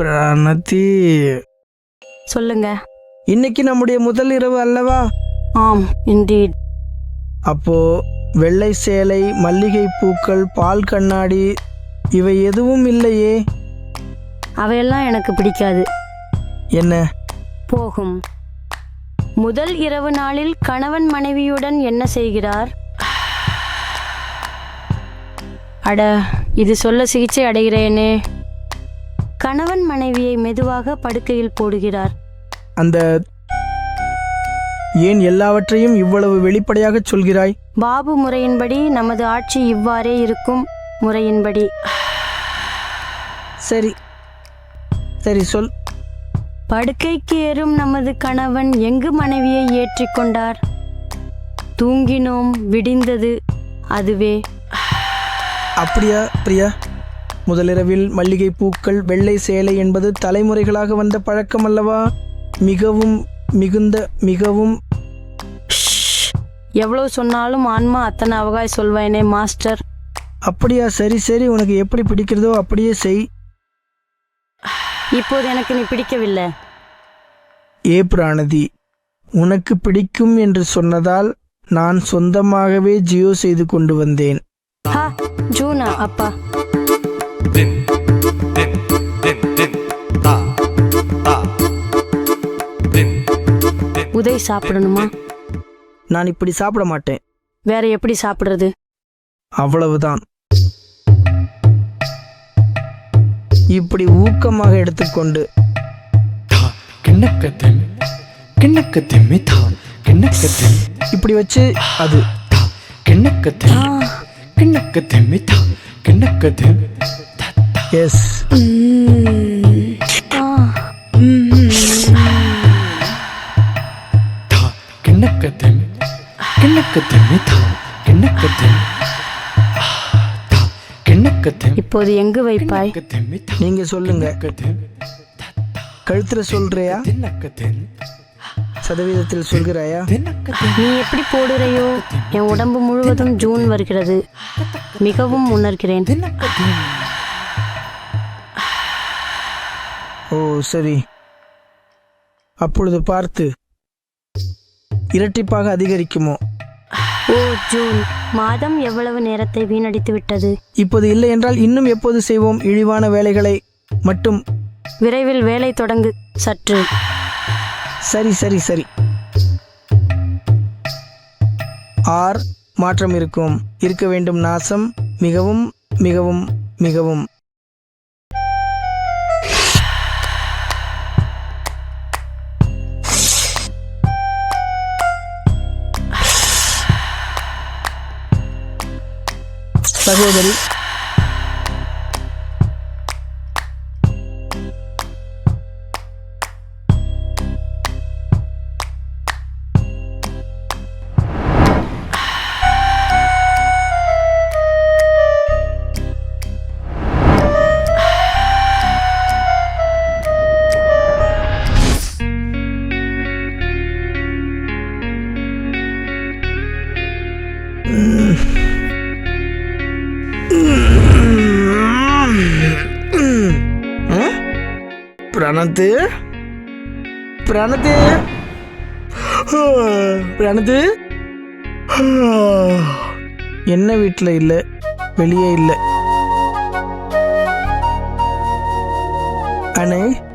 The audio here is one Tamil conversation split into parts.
பிரணதி சொல்லுங்க. இன்னைக்கு நம்முடைய முதல் இரவு அல்லவா? ஆம் இண்டீட் அப்போ வெள்ளை சேலை மல்லிகை பூக்கள் பால் கண்ணாடி இவை எதுவும் இல்லையே? அவையெல்லாம் எனக்கு பிடிக்காது. என்ன? போகும். முதல் இரவு நாளில் கணவன் மனைவியுடன் என்ன செய்கிறார்? அட இது சொல்ல சிகிச்சை அடைகிறேனே. கணவன் மனைவியை மெதுவாக படுக்கையில் போடுகிறார். அந்த ஏன் எல்லாவற்றையும் இவ்வளவு வெளிப்படையாக சொல்கிறாய்? பாபு முறையின்படி நமது ஆட்சி இவ்வாறே இருக்கும் முறையின்படி. சரி. சரி சொல். படுக்கைக்கு ஏறும் நமது கணவன் எங்கு மனைவியை ஏற்றிக்கொண்டார் தூங்கினோம் விடிந்தது அதுவே. அப்படியா பிரியா? முதலிரவில் மல்லிகை பூக்கள் வெள்ளை சேலை என்பது தலைமுறைகளாக வந்த பழக்கம் அல்லவா மிகவும் மிகுந்த மிகவும் எவ்வளவு சொன்னாலும் ஆன்மா அத்தனை அவகாய் சொல்வேனே மாஸ்டர். அப்படியா? சரி சரி உனக்கு எப்படி பிடிக்கிறதோ அப்படியே செய். இப்போது எனக்கு நீ பிடிக்கவில்லை. ஏ பிராணதி உனக்கு பிடிக்கும் என்று சொன்னதால் நான் சொந்தமாகவே ஜியோ செய்து கொண்டு வந்தேன். ஜூனா அப்பா. உதய் சாப்பிடணுமா? நான் இப்படி சாப்பிட மாட்டேன். வேற எப்படி சாப்பிடுறது? அவ்வளவுதான். இப்படி ஊக்கமாக எடுத்துக்கொண்டு. இப்படி வச்சு அது. எஸ் இப்போது எங்கு வைப்பாய்? நீங்க சொல்லுங்க. கழுத்துல சொல்றியா? சதவீதத்தில் சொல்கிறாயா? நீ எப்படி போடுறையோ? என் உடம்பு முழுவதும் ஜூன் வருகிறது. மிகவும் உணர்கிறேன். ஓ சரி. அப்பொழுது பார்த்து இரட்டிப்பாக அதிகரிக்குமோ? ஓ ஜூன் மாதம் எவ்வளவு நேரத்தை வீணடித்து விட்டது? இப்போது இல்லை என்றால் இன்னும் எப்போது செய்வோம் இழிவான வேலைகளை? மட்டும். விரைவில் வேலை தொடங்கு சற்று. சரி சரி சரி. ஆர் மாற்றம் இருக்கும். இருக்க வேண்டும் நாசம் மிகவும் மிகவும் மிகவும். சகோதரி பிரணத்து? பிரணத்து? பிரணத்து? என்ன வீட்டில் இல்லை வெளியே இல்லை. அண்ணே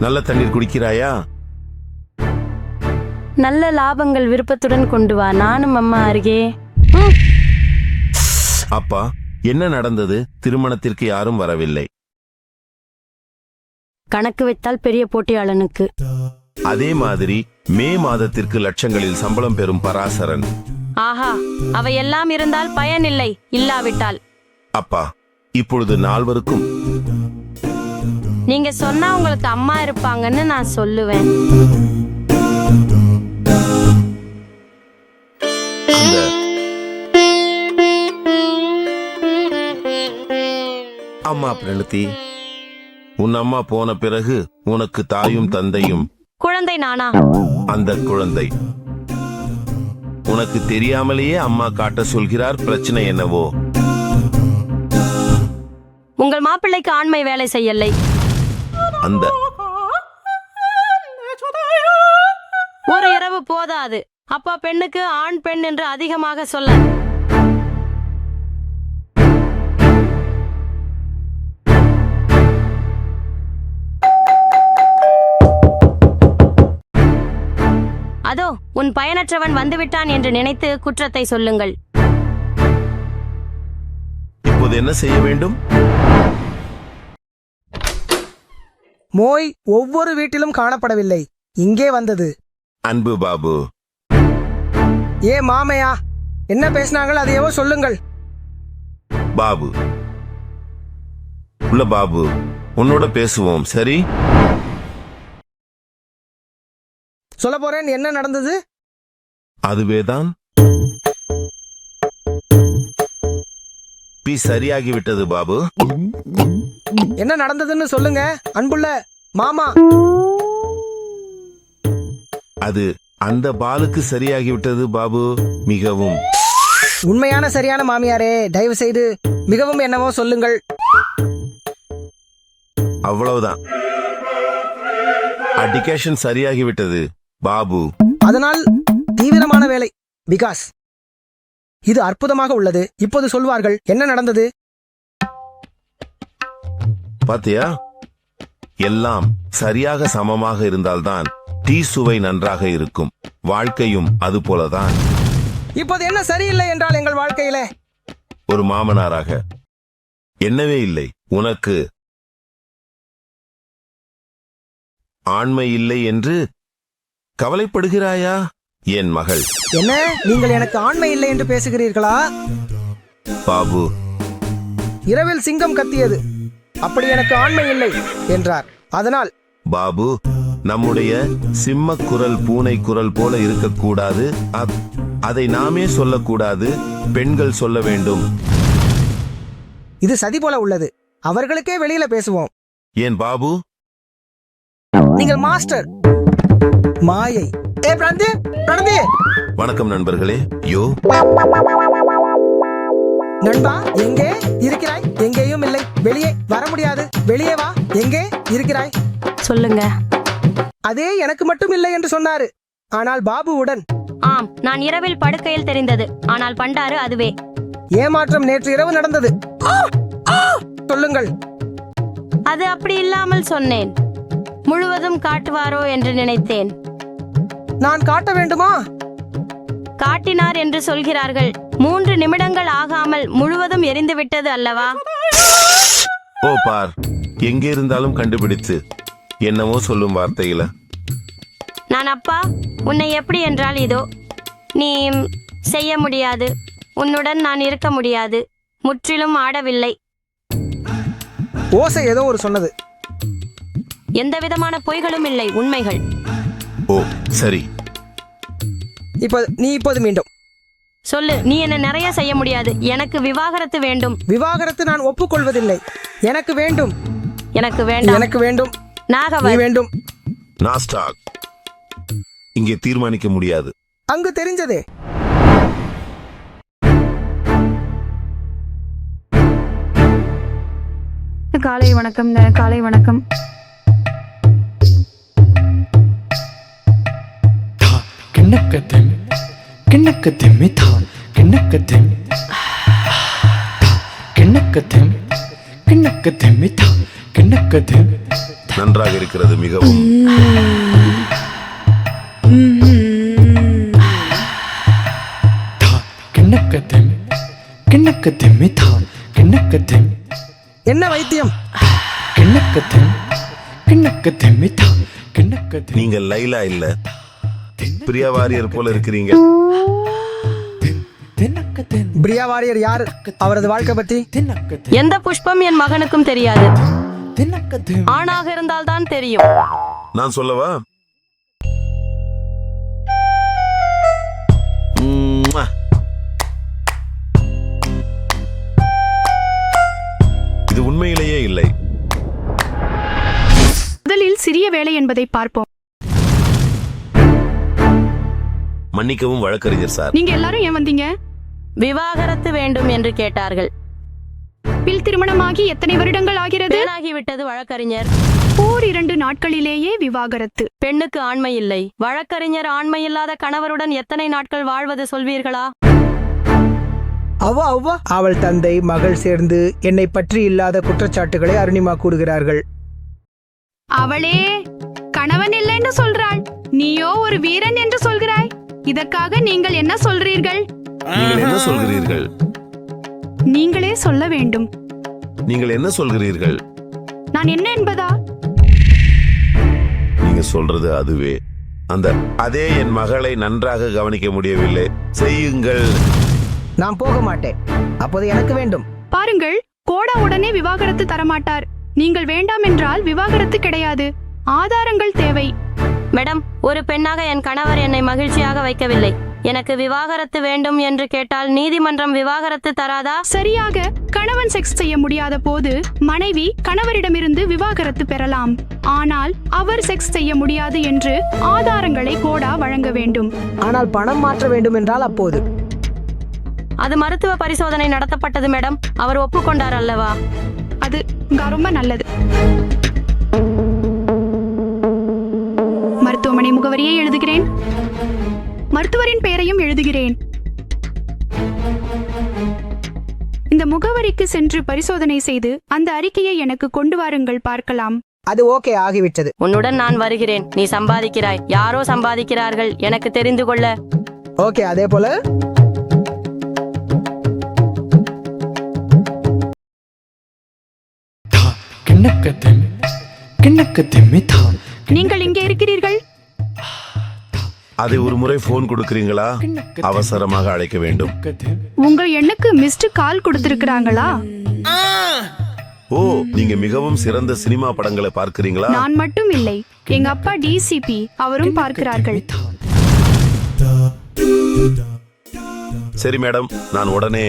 நல்ல தண்ணீர் குடிக்கிறாயா? நல்ல லாபங்கள் விருப்பத்துடன் கொண்டு வா. நானும் அம்மா அருகே. அப்பா என்ன நடந்தது? திருமணத்திற்கு யாரும் வரவில்லை. கணக்கு வைத்தால் பெரிய போட்டியாளனுக்கு. அதே மாதிரி மே மாதத்திற்கு லட்சங்களில் சம்பளம் பெறும் பராசரன். ஆஹா அவையெல்லாம் இருந்தால் பயனில்லை இல்லாவிட்டால். அப்பா இப்பொழுது நால்வருக்கும். நீங்க சொன்னா உங்களுக்கு அம்மா இருப்பாங்கன்னு நான் சொல்லுவேன். அம்மா பிரணதி உன் அம்மா போன பிறகு உனக்கு தாயும் தந்தையும் குழந்தை நானா? அந்த குழந்தை. உனக்கு தெரியாமலேயே அம்மா காட்ட சொல்கிறார் பிரச்சனை என்னவோ? உங்கள் மாப்பிள்ளைக்கு ஆண்மை வேலை செய்யலை. அந்த ஒரு இரவு போதாது. அப்பா பெண்ணுக்கு ஆண் பெண் என்று அதிகமாக சொல்ல. அதோ உன் பயனற்றவன் வந்துவிட்டான் என்று நினைத்து குற்றத்தை சொல்லுங்கள். இப்போது என்ன செய்ய வேண்டும்? மோய் ஒவ்வொரு வீட்டிலும் காணப்படவில்லை. இங்கே வந்தது. அன்பு பாபு. ஏ மாமையா என்ன பேசினாங்கள் அதையவோ சொல்லுங்கள். பாபு. உள்ள பாபு உன்னோட பேசுவோம் சரி? சொல்ல போறேன் என்ன நடந்தது? அதுவேதான் பி சரியாகி விட்டது பாபு. என்ன நடந்ததுன்னு சொல்லுங்க அன்புள்ள மாமா. அது அந்த பாலுக்கு சரியாகி விட்டது பாபு. மிகவும். உண்மையான சரியான மாமியாரே தயவு செய்து மிகவும் என்னவோ சொல்லுங்கள். அவ்வளவுதான். அடிகேஷன் சரியாகி விட்டது பாபு. அதனால் தீவிரமான வேலை விகாஸ். இது அற்புதமாக உள்ளது. இப்போது சொல்வார்கள் என்ன நடந்தது? பாத்தியா? எல்லாம் சரியாக சமமாக இருந்தால்தான் டீ சுவை நன்றாக இருக்கும். வாழ்க்கையும் அது போலதான். இப்போது என்ன சரியில்லை என்றால் எங்கள் வாழ்க்கையில? ஒரு மாமனாராக. என்னவே இல்லை உனக்கு ஆண்மை இல்லை என்று கவலைப்படுகிறாயா? என் மகள். என்ன? நீங்கள் எனக்கு ஆண்மை இல்லை என்று பேசுகிறீர்களா? பாபு. இரவில் சிங்கம் கத்தியது. அப்படி எனக்கு ஆண்மை இல்லை என்றார். அதனால் பாபு நம்முடைய சிம்ம குரல் பூனை குரல் போல இருக்கக்கூடாது. அப்- அதை நாமே சொல்லக்கூடாது. பெண்கள் சொல்ல வேண்டும். இது சதி போல உள்ளது. அவர்களுக்கே வெளியில பேசுவோம். ஏன் பாபு? நீங்கள் மாஸ்டர். மாயை. ஏ பிராந்தி பிராந்தி. வணக்கம் நண்பர்களே. யோ. நண்பா எங்கே இருக்கிறாய்? எங்கேயும் இல்லை. வெளியே வர முடியாது. வெளியே வா. எங்கே இருக்கிறாய்? சொல்லுங்க. அதே எனக்கு மட்டும் இல்லை என்று சொன்னாரு. ஆனால் பாபுவுடன். ஆம் நான் இரவில் படுக்கையில் தெரிந்தது. ஆனால் பண்டாரு அதுவே. ஏமாற்றம் நேற்று இரவு நடந்தது! சொல்லுங்கள். அது அப்படி இல்லாமல் சொன்னேன். முழுவதும் காட்டுவாரோ என்று நினைத்தேன். நான் காட்ட வேண்டுமா? காட்டினார் என்று சொல்கிறார்கள். மூன்று நிமிடங்கள் ஆகாமல் முழுவதும் எரிந்துவிட்டது அல்லவா? ஓ பார். எங்கே இருந்தாலும் கண்டுபிடித்து என்னமோ சொல்லும் வார்த்தையில. நான் அப்பா உன்னை எப்படி என்றால் இதோ நீ செய்ய முடியாது. உன்னுடன் நான் இருக்க முடியாது. முற்றிலும் ஆடவில்லை. ஓசை ஏதோ ஒரு சொன்னது. எந்த விதமான பொய்களும் இல்லை உண்மைகள். ஓ சரி. இப்போது நீ இப்போது மீண்டும். சொல்லு நீ என்ன நிறைய செய்ய முடியாது. எனக்கு விவாகரத்து வேண்டும். விவாகரத்து நான் ஒப்புக்கொள்வதில்லை. எனக்கு வேண்டும். எனக்கு வேண்டாம். எனக்கு வேண்டும். நீ நாகவர் வேண்டும். நாஸ்டாக். இங்கே தீர்மானிக்க முடியாது. அங்கு தெரிஞ்சதே. காலை வணக்கம் காலை வணக்கம். கிணக்கத்தை கிணக்கத்தை மிதா கிணக்கத்தை கிணக்கத்தை கிணக்கத்தை மிதா கிணக்கத்தை நன்றாக இருக்கிறது மிகவும். கிணக்கத்தை கிணக்கத்தை மிதா கிணக்கத்தை என்ன வைத்தியம்? கிணக்கத்தை கிணக்கத்தை மிதா நீங்கள் லைலா இல்லை. பிரியா வாரியர் போல இருக்கிறீங்க. பிரியா வாரியர் யார்? அவரது வாழ்க்கை பத்தி? எந்த புஷ்பம் என் மகனுக்கும் தெரியாது. ஆணாக இருந்தால்தான் தெரியும். நான் சொல்லவா. இது உண்மையிலேயே இல்லை. முதலில் சிறிய வேலை என்பதை பார்ப்போம். மன்னிக்கவும் வழக்கறிஞர் சார். நீங்க எல்லாரும் ஏன் வந்தீங்க? விவாகரத்து வேண்டும் என்று கேட்டார்கள். பில் திருமணமாகி எத்தனை வருடங்கள் ஆகிறது? பேனாகிவிட்டது வழக்கறிஞர். ஓர் இரண்டு நாட்களிலேயே விவாகரத்து. பெண்ணுக்கு ஆண்மை இல்லை. வழக்கறிஞர் ஆண்மை இல்லாத கணவருடன் எத்தனை நாட்கள் வாழ்வது சொல்வீர்களா? அவ்வா அவ்வா அவள் தந்தை மகள் சேர்ந்து என்னை பற்றி இல்லாத குற்றச்சாட்டுகளை அருணிமா கூறுகிறார்கள். அவளே கணவன் இல்லைன்னு சொல்றாள். நீயோ ஒரு வீரன் என்று சொல்கிறாய். இதற்காக நீங்கள் என்ன சொல்றீர்கள்? நீங்கள் என்ன சொல்கிறீர்கள்? நீங்களே சொல்ல வேண்டும். நீங்கள் என்ன சொல்கிறீர்கள்? நான் என்ன என்பதா? நீங்க சொல்றது அதுவே. அந்த அதே என் மகளை நன்றாக கவனிக்க முடியவில்லை. செய்யுங்கள். நான் போக மாட்டேன். அப்போது எனக்கு வேண்டும். பாருங்கள் கோடா உடனே விவாகரத்து தரமாட்டார். நீங்கள் வேண்டாம் என்றால் விவாகரத்து கிடையாது. ஆதாரங்கள் தேவை. மேடம் ஒரு பெண்ணாக என் கணவர் என்னை மகிழ்ச்சியாக வைக்கவில்லை. எனக்கு விவாகரத்து வேண்டும் என்று கேட்டால் நீதிமன்றம் விவாகரத்து தராதா? சரியாக கணவன் செக்ஸ் செய்ய முடியாத போது மனைவி கணவரிடமிருந்து விவாகரத்து பெறலாம். ஆனால் அவர் செக்ஸ் செய்ய முடியாது என்று ஆதாரங்களை கோடா வழங்க வேண்டும். ஆனால் பணம் மாற்ற வேண்டும் என்றால் அப்போது. அது மருத்துவ பரிசோதனை நடத்தப்பட்டது மேடம். அவர் ஒப்புக்கொண்டார் அல்லவா? அது ரொம்ப நல்லது. மருத்துவமனை முகவரியை எழுதுகிறேன். மருத்துவரின் பெயரையும் எழுதுகிறேன். இந்த முகவரிக்கு சென்று பரிசோதனை செய்து அந்த அறிக்கையை எனக்கு கொண்டு வாருங்கள் பார்க்கலாம். அது ஓகே ஆகிவிட்டது. உன்னுடன் நான் வருகிறேன். நீ சம்பாதிக்கிறாய். யாரோ சம்பாதிக்கிறார்கள். எனக்கு தெரிந்து கொள்ள. ஓகே அதே போல. நீங்கள் இங்கே இருக்கிறீர்கள்? அதை ஒரு முறை போன் கொடுக்கிறீங்களா? அவசரமாக அழைக்க வேண்டும். உங்கள் எண்ணுக்கு மிஸ்டு கால் கொடுத்திருக்கிறாங்களா? ஓ நீங்க மிகவும் சிறந்த சினிமா படங்களை பார்க்கிறீங்களா? நான் மட்டும் இல்லை. எங்க அப்பா டிசிபி அவரும் பார்க்கிறார்கள். சரி மேடம் நான் உடனே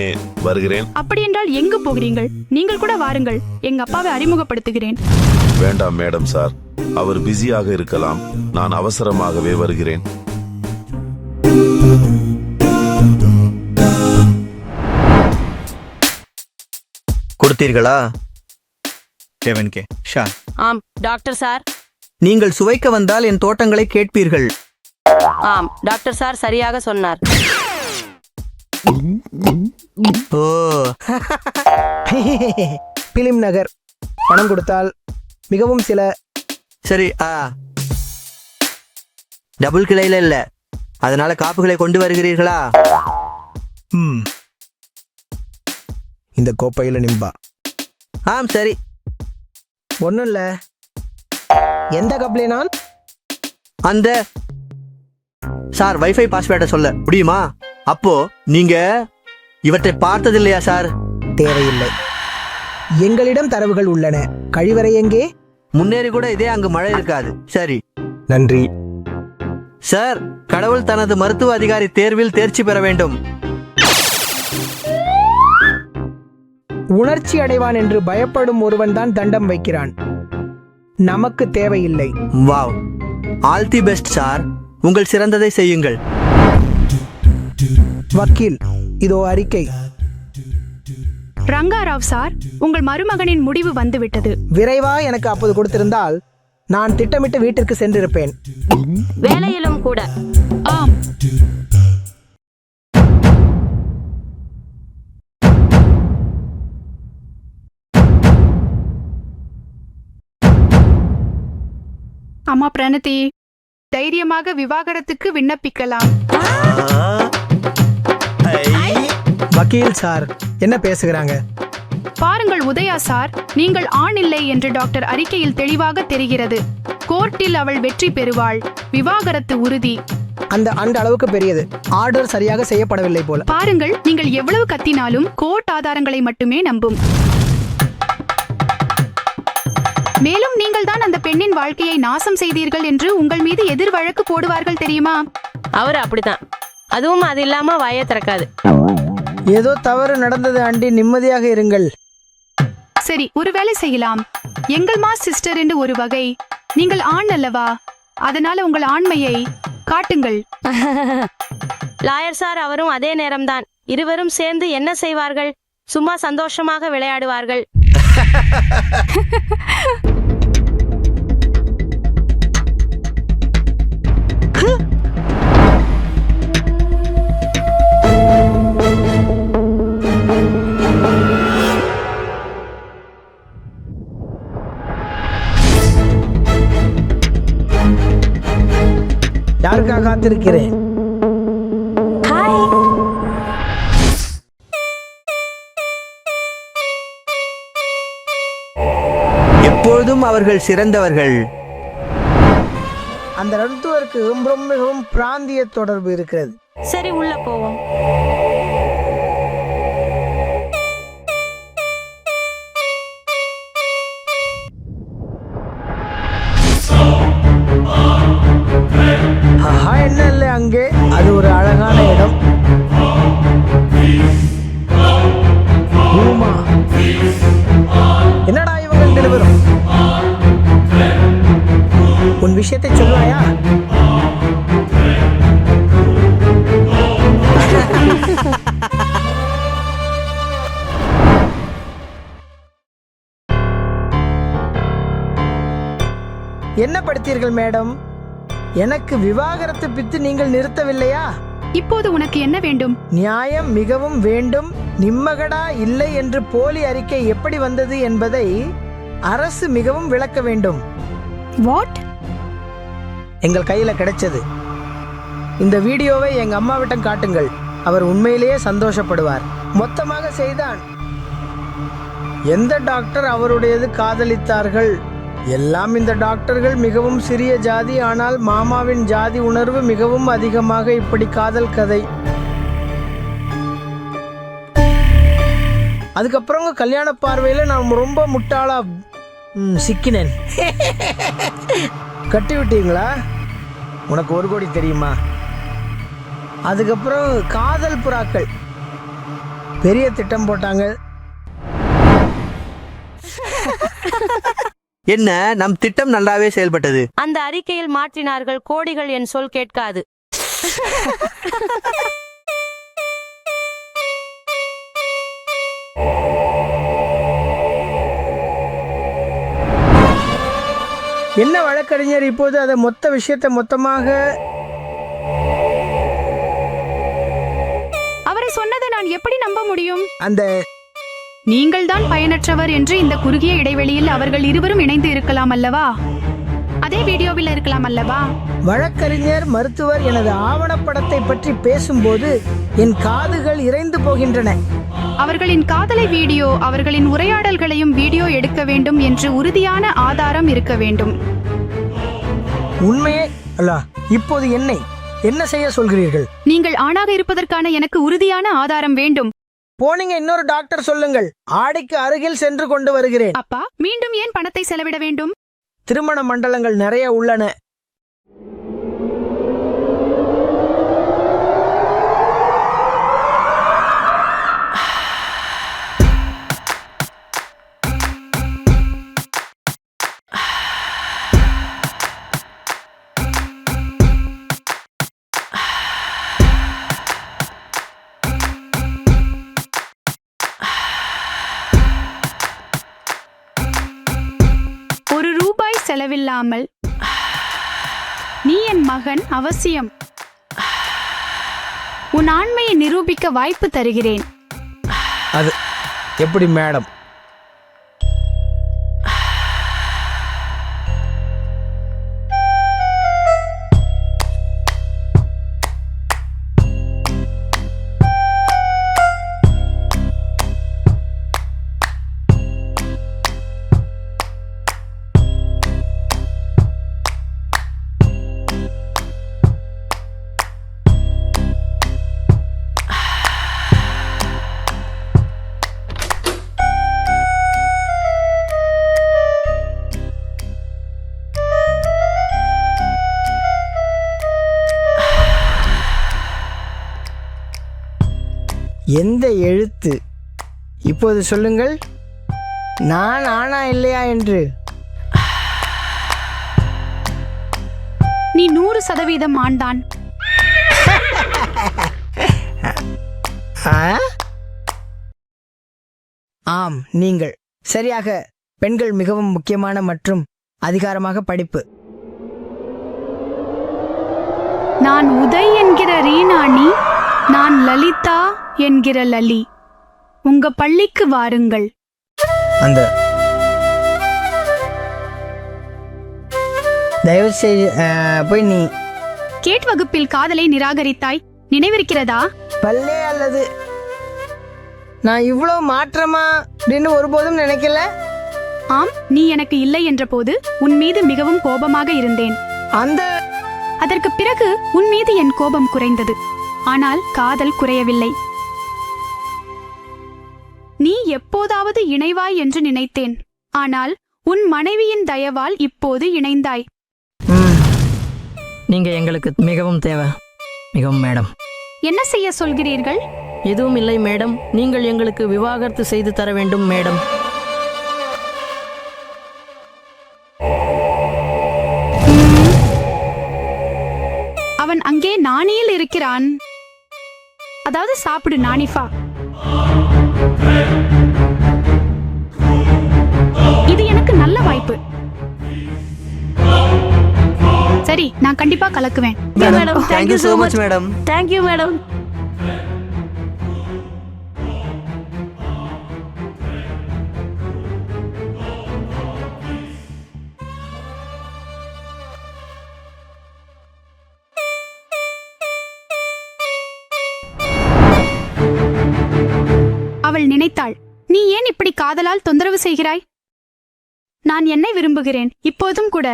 வருகிறேன். அப்படி என்றால் எங்கு போகிறீர்கள்? நீங்கள் கூட வாருங்கள். எங்க அப்பாவை அறிமுகப்படுத்துகிறேன். வேண்டாம் மேடம் சார். அவர் பிஸியாக இருக்கலாம். நான் அவசரமாகவே வருகிறேன். கொடுத்தீர்களா? கெவன் கே ஷா ஆம் டாக்டர் சார். நீங்கள் சுவைக்க வந்தால் என் தோட்டங்களை கேட்பீர்கள். ஆம் டாக்டர் சார் சரியாக சொன்னார். ஓ. பிலிம் நகர். பணம் கொடுத்தால் மிகவும் சில சரி ஆ. டபுள் கிளையில இல்ல. அதனால காப்புகளை கொண்டு வருகிறீர்களா? ம். இந்த கோப்பையில் நிம்பா. ஆம் சரி. ஒன்றும் இல்லை. எந்த கப்லே நான்? அந்த சார் வைஃபை பாஸ்வேர்டை சொல்ல. முடியுமா? அப்போ நீங்க இவற்றை பார்த்ததில்லையா சார்? தேவையில்லை. எங்களிடம் தரவுகள் உள்ளன. கழிவறை எங்கே? முன்னேறி கூட இதே அங்கு மழை இருக்காது. சரி. நன்றி. சார் கடவுள் தனது மருத்துவ அதிகாரி தேர்வில் தேர்ச்சி பெற வேண்டும். உணர்ச்சி அடைவான் என்று பயப்படும் ஒருவன் தான் தண்டம் வைக்கிறான். நமக்கு தேவையில்லை. Wow. All the best sir. உங்கள் சிறந்ததை செய்யுங்கள். வக்கீல் இதோ அறிக்கை. ரங்காராவ் சார். உங்கள் மருமகனின் முடிவு வந்துவிட்டது. விரைவா எனக்கு அப்போது கொடுத்திருந்தால் நான் திட்டமிட்டு வீட்டிற்கு சென்றிருப்பேன். வேலையிலும் கூட. ஆம். அம்மா பிரணதி தைரியமாக விவாகரத்துக்கு விண்ணப்பிக்கலாம். வக்கீல் சார் என்ன பேசுகிறாங்க? பாருங்கள் உதயா சார் நீங்கள் ஆண் இல்லை என்று டாக்டர் அறிக்கையில் தெளிவாக தெரிகிறது. கோர்ட்டில் அவள் வெற்றி பெறுவாள். விவாகரத்து உறுதி. அந்த அந்த அளவுக்கு பெரியது. ஆர்டர் சரியாக செய்யப்படவில்லை போல. பாருங்கள் நீங்கள் எவ்வளவு கத்தினாலும் கோர்ட் ஆதாரங்களை மட்டுமே நம்பும். மேலும் நீங்கள் தான் அந்த பெண்ணின் வாழ்க்கையை நாசம் செய்தீர்கள் என்று உங்கள் மீது எதிர் வழக்கு போடுவார்கள் தெரியுமா? அவர் அப்படித்தான். அதுவும் அது இல்லாம வாயை திறக்காது. ஏதோ தவறு நடந்தது ஆண்டி. நிம்மதியாக இருங்கள். சரி ஒரு வேலை செய்யலாம். எங்கள் மா சிஸ்டர் என்று ஒரு வகை. நீங்கள் ஆண் அல்லவா? அதனால உங்கள் ஆண்மையை காட்டுங்கள். லாயர் சார் அவரும் அதே நேரம்தான். இருவரும் சேர்ந்து என்ன செய்வார்கள்? சும்மா சந்தோஷமாக விளையாடுவார்கள். காத்திருக்கிறேன் எப்பொழுதும் அவர்கள் சிறந்தவர்கள். அந்த மருத்துவருக்கு ரொம்ப மிகவும் பிராந்திய தொடர்பு இருக்கிறது. சரி உள்ள போவோம். என்ன இல்லை அங்கே. அது ஒரு அழகான இடம். என்னடா இவங்க நிலவரும் உன் விஷயத்தை சொல்லுவாயா? என்ன படுத்தீர்கள் மேடம்? எனக்கு விவாகரத்து பித்து நீங்கள் நிறுத்தவில்லையா? இப்போது உனக்கு என்ன வேண்டும்? நியாயம் மிகவும் வேண்டும். நிம்மகடா இல்லை என்று போலி அறிக்கை எப்படி வந்தது என்பதை அரசு மிகவும் விளக்க வேண்டும். வாட் எங்கள் கையில கிடைச்சது. இந்த வீடியோவை எங்க அம்மாவிடம் காட்டுங்கள். அவர் உண்மையிலேயே சந்தோஷப்படுவார். மொத்தமாக செய்தான். எந்த டாக்டர் அவருடையது காதலித்தார்கள்? எல்லாம் இந்த டாக்டர்கள் மிகவும் சிறிய ஜாதி ஆனால் மாமாவின் ஜாதி உணர்வு மிகவும் அதிகமாக இப்படி காதல் கதை. அதுக்கப்புறம் கல்யாண பார்வையில் நான் ரொம்ப முட்டாளா சிக்கினேன். கட்டி விட்டீங்களா? உனக்கு ஒரு கோடி தெரியுமா? அதுக்கப்புறம் காதல் புறாக்கள். பெரிய திட்டம் போட்டாங்க. என்ன நம் திட்டம் நல்லாவே செயல்பட்டது. அந்த அறிக்கையில் மாற்றினார்கள் கோடிகள் என் சொல் கேட்காது. என்ன வழக்கறிஞர் இப்போது அதை மொத்த விஷயத்தை மொத்தமாக? அவரை சொன்னதை நான் எப்படி நம்ப முடியும்? அந்த நீங்கள் தான் பயனற்றவர் என்று இந்த குறுகிய இடைவெளியில் அவர்கள் இருவரும் இணைந்து இருக்கலாம் அல்லவா? அதே வீடியோவில் இருக்கலாம் அல்லவா? வழக்கறிஞர் மருத்துவர் எனது ஆவணப்படத்தை பற்றி பேசும்போது என் காதுகள் இறைந்து போகின்றன. அவர்களின் காதலை வீடியோ அவர்களின் உரையாடல்களையும் வீடியோ எடுக்க வேண்டும் என்று உறுதியான ஆதாரம் இருக்க வேண்டும். உண்மையே அல்ல இப்போது என்னை என்ன செய்ய சொல்கிறீர்கள்? நீங்கள் ஆணாக இருப்பதற்கான எனக்கு உறுதியான ஆதாரம் வேண்டும். போனீங்க இன்னொரு டாக்டர் சொல்லுங்கள். ஆடைக்கு அருகில் சென்று கொண்டு வருகிறேன். அப்பா மீண்டும் ஏன் பணத்தை செலவிட வேண்டும்? திருமண மண்டலங்கள் நிறைய உள்ளன. செலவில்லாமல். நீ என் மகன் அவசியம். உன் ஆண்மையை நிரூபிக்க வாய்ப்பு தருகிறேன். அது எப்படி மேடம்? எந்த எழுத்து? இப்போது சொல்லுங்கள். நான் ஆனா இல்லையா என்று? நீ நூறு சதவீதம் ஆண்தான் ஆ? ஆம் நீங்கள். சரியாக பெண்கள் மிகவும் முக்கியமான மற்றும் அதிகாரமாக படிப்பு. நான் உதய் என்கிற ரீனாணி நான் லலிதா என்கிற லலி. உங்க பள்ளிக்கு வாருங்கள். அந்த. தயவு செய்து போய் நீ. கேட் வகுப்பில் காதலை நிராகரித்தாய். நினைவிருக்கிறதா? பல்லே அல்லது. நான் இவ்வளோ மாற்றமா அப்படின்னு ஒருபோதும் நினைக்கல. ஆம் நீ எனக்கு இல்லை என்றபோது உன் மீது மிகவும் கோபமாக இருந்தேன். அந்த. அதற்கு பிறகு உன் மீது என் கோபம் குறைந்தது. ஆனால் காதல் குறையவில்லை. நீ எப்போதாவது இணைவாய் என்று நினைத்தேன். ஆனால் உன் மனைவியின் தயவால் இப்போது இணைந்தாய். நீங்க எங்களுக்கு மிகவும் தேவை. மிகவும் மேடம். என்ன செய்ய சொல்கிறீர்கள்? எதுவும் இல்லை மேடம். நீங்கள் எங்களுக்கு விவாகரத்து செய்து தர வேண்டும் மேடம். அவன் அங்கே நாணியில் இருக்கிறான். அதாவது சாப்பிடு நாணிஃபா இது எனக்கு நல்ல வாய்ப்பு. சரி நான் கண்டிப்பா கலக்குவேன். Madam thank you so much madam thank you madam அவள் நினைத்தாள் நீ ஏன் இப்படி காதலால் தொந்தரவு செய்கிறாய்? நான் என்னை விரும்புகிறேன் இப்போதும் கூட.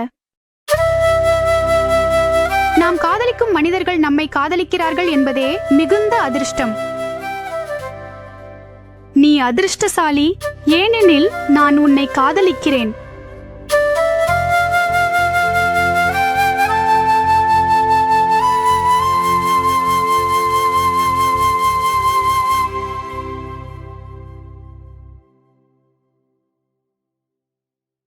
நாம் காதலிக்கும் மனிதர்கள் நம்மை காதலிக்கிறார்கள் என்பதே மிகுந்த அதிர்ஷ்டம். நீ அதிர்ஷ்டசாலி ஏனெனில் நான் உன்னை காதலிக்கிறேன்.